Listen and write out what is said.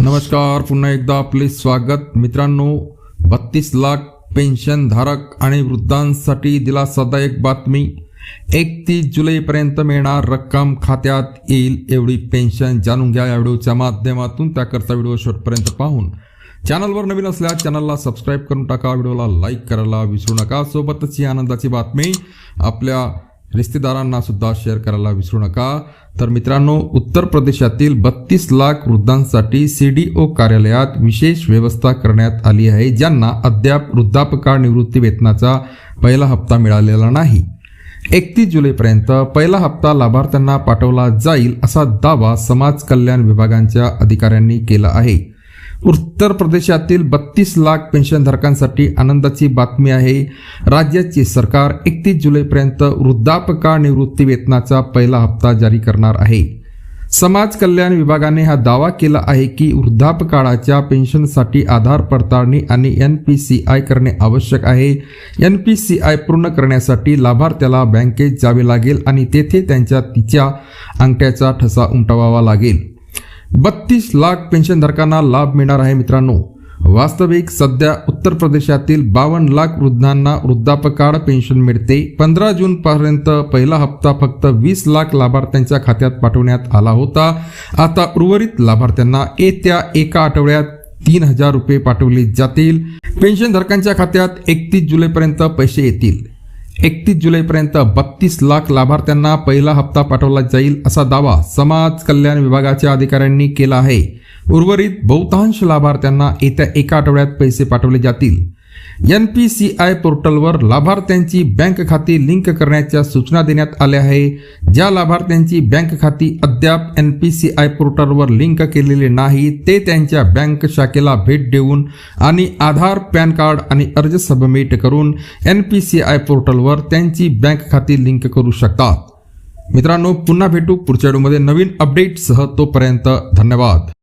नमस्कार पुन्हा एकदा आपले स्वागत. मित्रांनो बत्तीस लाख पेन्शन धारक आणि वृद्धांसाठी दिलासादायक बातमी. एकतीस जुलैपर्यंत मिळणार रक्कम खात्यात येईल एवढी पेन्शन. जाणून घ्या या व्हिडिओच्या माध्यमातून. त्याकरता व्हिडिओ शेवटपर्यंत पाहून. चॅनलवर नवीन असल्यास चॅनलला सबस्क्राईब करून टाका. व्हिडिओला लाईक करायला विसरू नका. सोबतच ही आनंदाची बातमी. आपल्या रिश्तेदारांना सुद्धा शेअर करायला विसरू नका. तर मित्रांनो उत्तर प्रदेशातील बत्तीस लाख वृद्धांसाठी सी डी ओ कार्यालयात विशेष व्यवस्था करण्यात आली आहे ज्यांना अद्याप वृद्धापकाळ निवृत्ती वेतनाचा पहिला हप्ता मिळालेला नाही. एकतीस जुलैपर्यंत पहिला हप्ता लाभार्थ्यांना पाठवला जाईल असा दावा समाज कल्याण विभागांच्या अधिकाऱ्यांनी केला आहे. उत्तर प्रदेशातील बत्तीस लाख पेन्शनधारकांसाठी आनंदाची बातमी आहे. राज्याचे सरकार एकतीस जुलैपर्यंत वृद्धापकाळ निवृत्ती वेतनाचा पहिला हप्ता जारी करणार आहे. समाज कल्याण विभागाने हा दावा केला आहे की वृद्धापकाळाच्या पेन्शनसाठी आधार पडताळणी आणि एन पी सी आय करणे आवश्यक आहे. एन पी सी आय पूर्ण करण्यासाठी लाभार्थ्याला बँकेत जावे लागेल आणि तेथे त्यांच्या तिच्या अंगठ्याचा ठसा उमटवावा लागेल. बत्तीस लाख पेन्शनधारकांना लाभ मिळणार आहे मित्रांनो. वास्तविक सध्या उत्तर प्रदेशातील बावन्न लाख वृद्धांना वृद्धापकाळ पेन्शन मिळते. पंधरा जून पर्यंत पहिला हप्ता फक्त वीस लाख लाभार्थ्यांच्या खात्यात पाठवण्यात आला होता. आता उर्वरित लाभार्थ्यांना येत्या एका आठवड्यात तीन हजार रुपये पाठवले जातील. पेन्शनधारकांच्या खात्यात एकतीस जुलैपर्यंत पैसे येतील. एकतीस जुलैपर्यंत बत्तीस लाख लाभार्थ्यांना पहिला हप्ता पाठवला जाईल असा दावा समाज कल्याण विभागाच्या अधिकाऱ्यांनी केला आहे. उर्वरित बहुतांश लाभार्थ्यांना येत्या एका आठवड्यात पैसे पाठवले जातील. एन पी सी आय पोर्टलवर लाभार्थ्यांची बँक खाती लिंक करण्याच्या सूचना देण्यात आल्या आहे. ज्या लाभार्थ्यांची बँक खाती अद्याप एन पी सी आय पोर्टलवर लिंक केलेले नाही ते त्यांच्या बँक शाखेला भेट देऊन आणि आधार पॅन कार्ड आणि अर्ज सबमिट करून एन पी सी आय पोर्टलवर त्यांची बँक खाती लिंक करू शकतात. मित्रांनो पुन्हा भेटू पुढच्या व्हिडिओमध्ये नवीन अपडेटसह तोपर्यंत धन्यवाद.